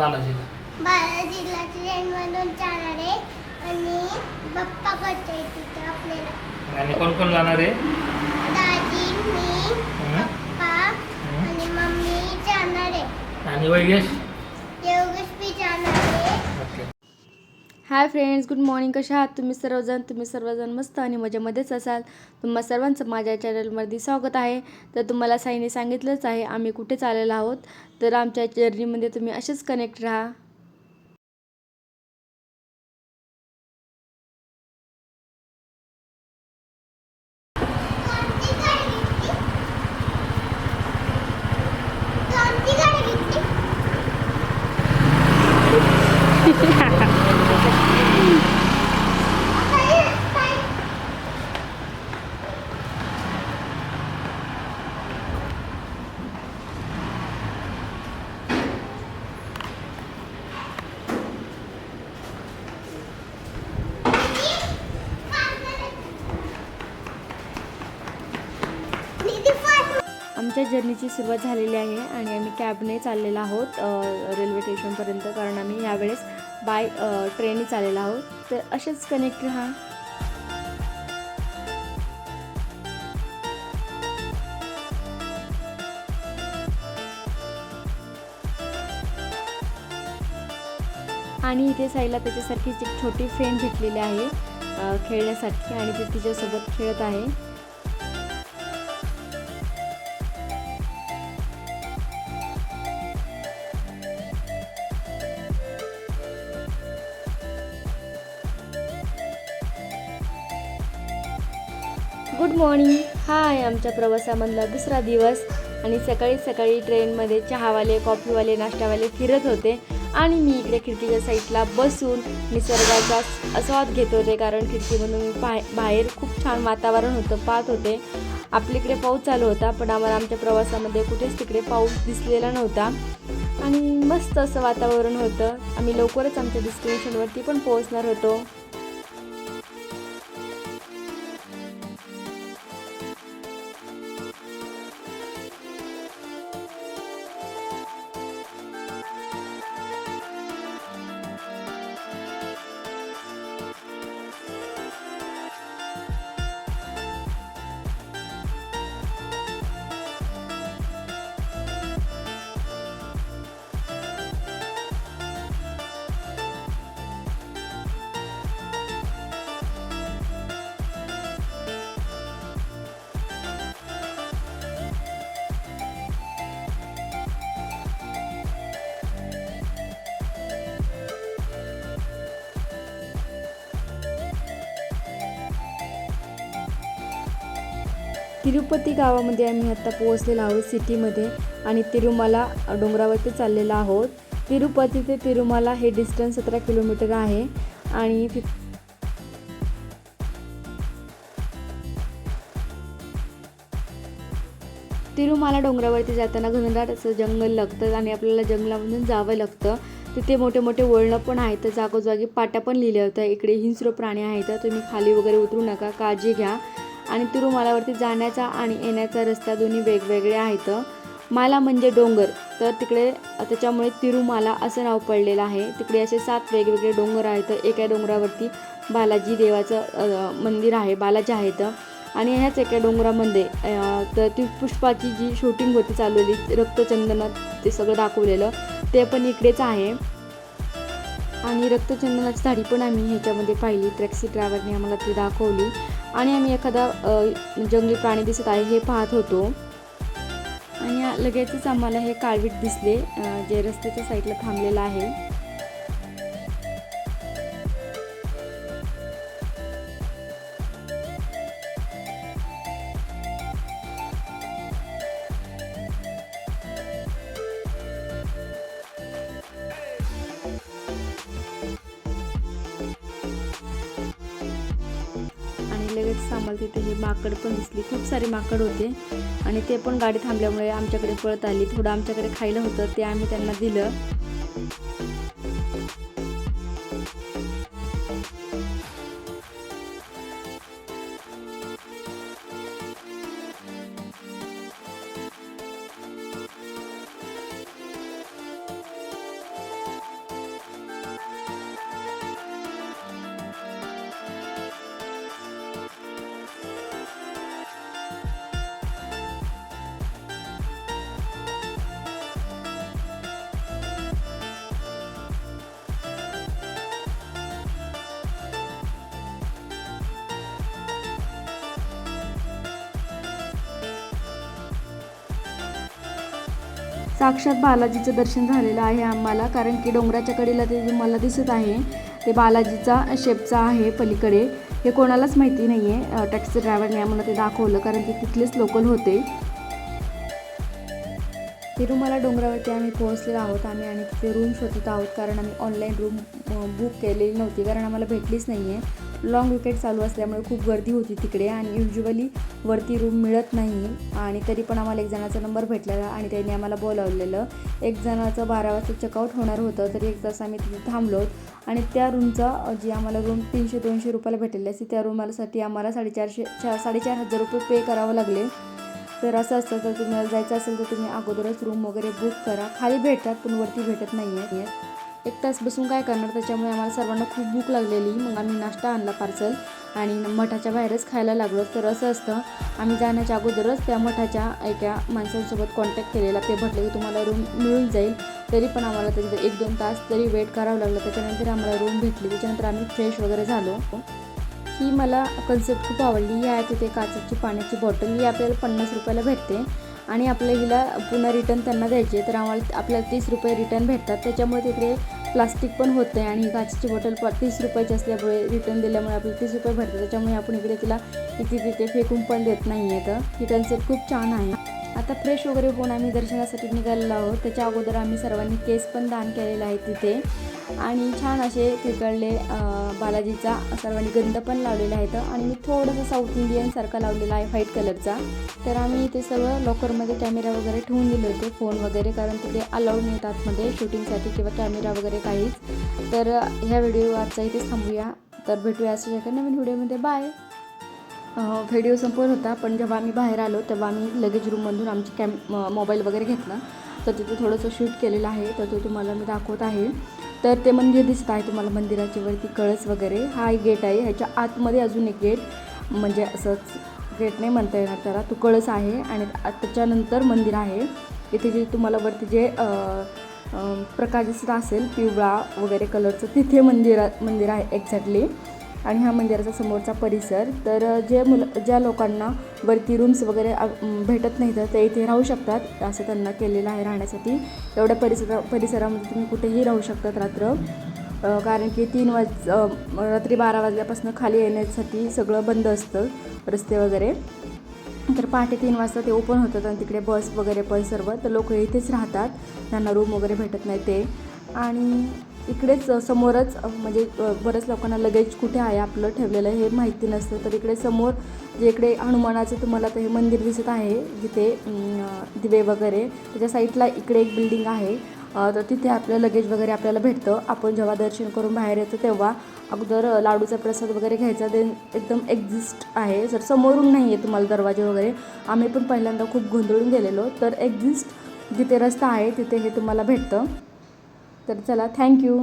बालाजीला. बालाजीला ट्रेनमधून जाणार आहे आणि बाप्पा करतोय तिथे आपल्याला. आणि कोण कोण जाणार आहे? दाजी मी? पप्पा? आणि मम्मी जाणार आहे. आणि वैगेश योगेश बी जाणार आहे okay hi friends good morning. कशा आहात तुम्ही सर्वजण? तुम्ही सर्वजण मस्त आणि मजेमध्येच असाल. तुम्हा सर्वांचं माझ्या चॅनलमध्ये स्वागत आहे. तर तुम्हाला साईने सांगितलंच आहे आम्ही कुठे चाललेलो आहोत. तर आमच्या जर्नीमध्ये तुम्ही असेच कनेक्ट राहा कोणती गाडी घेतली कोणती गाडी घेतली ताई, ताई. निधी फास्ट आमच्या जर्नीची सुरुवात झालेली आहे आणि आम्ही कॅबने चाललेलो आहोत रेल्वे स्टेशनपर्यंत कारण आम्ही यावेळेस बाय ट्रेनने चाललेलो आहोत. तर असेच कनेक्ट राहा. आणि इथे साईला त्याच्यासारखीच एक छोटी फ्रेंड भेटलेली आहे खेळण्यासाठी आणि ती तिच्यासोबत खेळत आहे. गुड मॉर्निंग हा आहे आमच्या प्रवासामधला दुसरा दिवस. आणि सकाळी सकाळी ट्रेनमध्ये चहावाले कॉफीवाले नाश्तावाले फिरत होते. आणि मी इकडे खिडकीच्या साईडला बसून निसर्गाचा आस्वाद घेत होते. कारण खिडकीमधून बाहे बाहेर खूप छान वातावरण होतं पाहत होते. आपल्याकडे पाऊस चालू होता पण आम्हाला आमच्या प्रवासामध्ये कुठेच तिकडे पाऊस दिसलेला नव्हता. आणि मस्त असं वातावरण होतं. आम्ही लवकरच आमच्या डेस्टिनेशनवरती पण पोहोचणार होतो. तिरुपती गावामध्ये आम्ही आत्ता पोहोचलेलो आहोत सिटीमध्ये आणि तिरुमाला डोंगरावरती चाललेलो आहोत. तिरुपती ते तिरुमाला हे डिस्टन्स सतरा किलोमीटर आहे आणि तिरुमाला डोंगरावरती जाताना घनदाट असं जंगल लागतं आणि आपल्याला जंगलामधून जावं लागतं. तिथे मोठे मोठे वळणं पण आहेत जागोजागी पाट्या पण लिहिल्या होत्या. इकडे हिंस्र प्राणी आहेत तुम्ही खाली वगैरे उतरू नका काळजी घ्या. आणि तिरुमालावरती जाण्याचा आणि येण्याचा रस्ता दोन्ही वेगवेगळे आहेत. माला म्हणजे डोंगर. तर तिकडे त्याच्यामुळे तिरुमाला असं नाव पडलेलं आहे. तिकडे असे सात वेगवेगळे डोंगर आहेत. एका डोंगरावरती बालाजी देवाचं मंदिर आहे बालाजी आहेत. आणि ह्याच एका डोंगरामध्ये तर ती पुष्पाची जी शूटिंग होती चालवली रक्तचंदनात ते सगळं दाखवलेलं ते पण इकडेच आहे. आणि रक्तचंदनाची झाडी पण आम्ही ह्याच्यामध्ये पाहिली. टॅक्सी ड्रायव्हरने आम्हाला ती दाखवली. आणि आम्ही एखादा जंगली प्राणी दिसत आहे हे पाहत होतो. आणि लगेचच आम्हाला हे काळवीट दिसले जे रस्त्याच्या साईडला थांबलेलं आहे. आणि तिथे हे माकड पण दिसली. खूप सारे माकड होते. आणि ते पण गाडी थांबल्यामुळे आमच्याकडे पळत आली. थोडं आमच्याकडे खायला होतं ते आम्ही त्यांना दिलं. साक्षात बालाजीचं दर्शन झालेलं आहे आम्हाला कारण की डोंगराच्या कडेला ते मला दिसत आहे ते बालाजीचा शेपचा आहे पलीकडे. हे कोणालाच माहिती नाही आहे टॅक्सी ड्रायव्हरने आम्हाला ते दाखवलं कारण की तिथलेच लोकल होते. तिरुमाला डोंगरावरती आम्ही पोहोचलेलो आहोत आम्ही आणि तिथे रूम शोधत आहोत कारण आम्ही ऑनलाईन रूम बुक केलेली नव्हती कारण आम्हाला भेटलीच नाही आहे लॉंग विकेट चालू असल्यामुळे खूप गर्दी होती तिकडे आणि युजली वरती रूम मिळत नाही. आणि तरी पण आम्हाला एक जणाचा नंबर भेटलेला आणि त्यांनी आम्हाला बोलावलेलं. एक जणाचं बारा वाजता चेकआउट होणार होतं तरी एक तास आम्ही तिथे थांबलो. आणि त्या रूमचा जी आम्हाला रूम तीनशे दोनशे रुपयाला भेटलेली असते त्या रूमासाठी आम्हाला साडेचारशे चार साडेचार हजार रुपये पे करावं लागले. तर असं असतं तर तुम्हाला जायचं असेल तर तुम्ही अगोदरच रूम वगैरे बुक करा. खाली भेटतात पण वरती भेटत नाही आहे एक तास बसून काय करणार? त्याच्यामुळे आम्हाला सर्वांना खूप भूक लागलेली. मग आम्ही नाश्ता आणला पार्सल आणि मठाच्या बाहेरच खायला लागलो. तर असं असतं आम्ही जाण्याच्या अगोदरच त्या मठाच्या एका माणसांसोबत कॉन्टॅक्ट केलेला. ते म्हटले की तुम्हाला रूम मिळून जाईल. तरी पण आम्हाला त्याच्यात एक दोन तास तरी वेट करावं लागलं. त्याच्यानंतर आम्हाला रूम भेटली. त्याच्यानंतर आम्ही फ्रेश वगैरे झालो. ही मला कन्सेप्ट खूप आवडली. ही आहे तिथे काचेची पाण्याची बॉटल ही आपल्याला पन्नास रुपयाला भेटते. आणि आपल्या हिला पुन्हा रिटर्न त्यांना द्यायचे तर आम्हाला आपल्याला तीस रुपये रिटर्न भेटतात. त्याच्यामुळे तिकडे प्लास्टिक पण होत आणि काचची काचेची बॉटल प तीस रुपयाची असल्यामुळे रिटर्न दिल्यामुळे आपल्याला तीस रुपये भरतात त्याच्यामुळे आपण इकडे तिला इथे तिथे फेकून पण देत नाही आहे तर ही कन्सेप्ट खूप छान आहे. आता फ्रेश वगैरे होऊन आम्ही दर्शनासाठी निघालेलो आहोत. त्याच्या अगोदर आम्ही सर्वांनी केस पण दान केलेला आहे तिथे. आणि छान असे तिकडले बालाजीचा सर्वांनी गंध पण लावलेला आहेत आणि मी थोडंसं साऊथ इंडियनसारखा लावलेला आहे व्हाईट कलरचा तर आम्ही ते सगळं लॉकरमध्ये कॅमेरा वगैरे ठेवून दिले होते फोन वगैरे कारण तिथे अलाउड नाहीत आतमध्ये शूटिंगसाठी किंवा कॅमेरा वगैरे काहीच. तर ह्या व्हिडिओ आजचा इथेच थांबूया. तर भेटूया असं एका नवीन व्हिडिओमध्ये बाय व्हिडिओ संपवत होता पण जेव्हा आम्ही बाहेर आलो तेव्हा आम्ही लगेज रूममधून आमची कॅम मोबाईल वगैरे घेतला. तर तिथे थोडंसं शूट केलेलं आहे. तर ते तुम्हाला मी दाखवत आहे. तर ते मंदिर दिसत आहे तुम्हाला मंदिराच्या वरती कळस वगैरे. हा एक गेट आहे. ह्याच्या आतमध्ये अजून एक गेट म्हणजे असंच गेट नाही म्हणता येणार त्याला. तो कळस आहे आणि आ- त्याच्यानंतर मंदिर आहे. इथे जे तुम्हाला वरती जे प्रकाश दिसत असेल पिवळा वगैरे कलरचं तिथे मंदिरा मंदिर आहे एक्झॅक्टली आणि हा मंदिराचा समोरचा परिसर. तर जे मुलं ज्या लोकांना वरती रूम्स वगैरे भेटत नाही तर ते इथे राहू शकतात. असं त्यांना केलेलं आहे राहण्यासाठी. एवढ्या परिसरा परिसरामध्ये तुम्ही कुठेही राहू शकतात रात्र. कारण की तीन वाज रात्री बारा वाजल्यापासून खाली येण्यासाठी सगळं बंद असतं रस्ते वगैरे. तर पहाटे तीन वाजता ते ओपन होतात आणि तिकडे बस वगैरे पण सर्व. तर लोक इथेच राहतात. त्यांना रूम वगैरे भेटत नाही ते. आणि इकडेच समोरच म्हणजे बऱ्याच लोकांना लगेज कुठे आहे आपलं ठेवलेलं हे माहिती नसतं. तर इकडे समोर जे इकडे हनुमानाचं तुम्हाला ते हे मंदिर दिसत आहे जिथे दिवे वगैरे त्याच्या साईडला इकडे एक बिल्डिंग आहे. तर तिथे आपलं लगेज वगैरे आपल्याला भेटतं. आपण जेव्हा दर्शन करून बाहेर येतो तेव्हा अगोदर लाडूचा प्रसाद वगैरे घ्यायचा देन एकदम एक्झिस्ट आहे. जर समोरून नाही आहे तुम्हाला दरवाजे वगैरे आम्ही पण पहिल्यांदा खूप गोंधळून गेलेलो. तर एक्झिस्ट जिथे रस्ता आहे तिथे हे तुम्हाला भेटतं. तर चला थँक्यू.